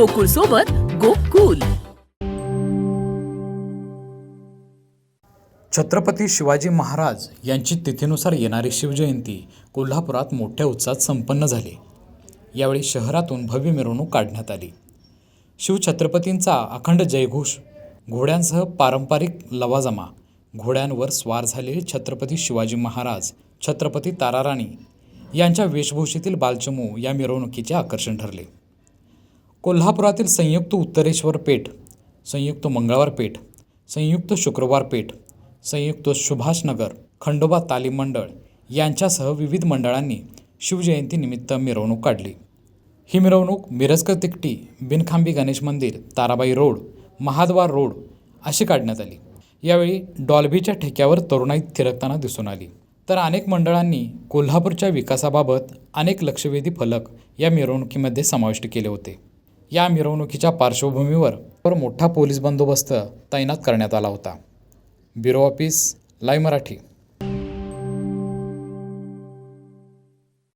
गोकुळ सोबत गोकुल. छत्रपती शिवाजी महाराज यांची तिथीनुसार येणारी शिवजयंती कोल्हापुरात मोठ्या उत्साहात संपन्न झाली. यावेळी शहरातून भव्य मिरवणूक काढण्यात आली. शिवछत्रपतींचा अखंड जयघोष घोड्यांसह पारंपरिक लवाजमा घोड्यांवर स्वार झालेले छत्रपती शिवाजी महाराज छत्रपती ताराराणी यांच्या वेशभूषेतील बालचमू या मिरवणुकीचे आकर्षण ठरले. कोल्हापुरातील संयुक्त उत्तरेश्वर पेठ संयुक्त मंगळवार पेठ संयुक्त शुक्रवार पेठ संयुक्त सुभाषनगर खंडोबा तालीम मंडळ यांच्यासह विविध मंडळांनी शिवजयंतीनिमित्त मिरवणूक काढली. ही मिरवणूक मिरजकर तिकटी बिनखांबी गणेश मंदिर ताराबाई रोड महाद्वार रोड अशी काढण्यात आली. यावेळी डॉल्बीच्या ठेक्यावर तरुणाई थिरकताना दिसून आली. तर अनेक मंडळांनी कोल्हापूरच्या विकासाबाबत अनेक लक्षवेधी फलक या मिरवणुकीमध्ये समाविष्ट केले होते. या मिरवणुकीच्या पार्श्वभूमीवर वर मोठा पोलीस बंदोबस्त तैनात करण्यात आला होता. Bureau office live Marathi.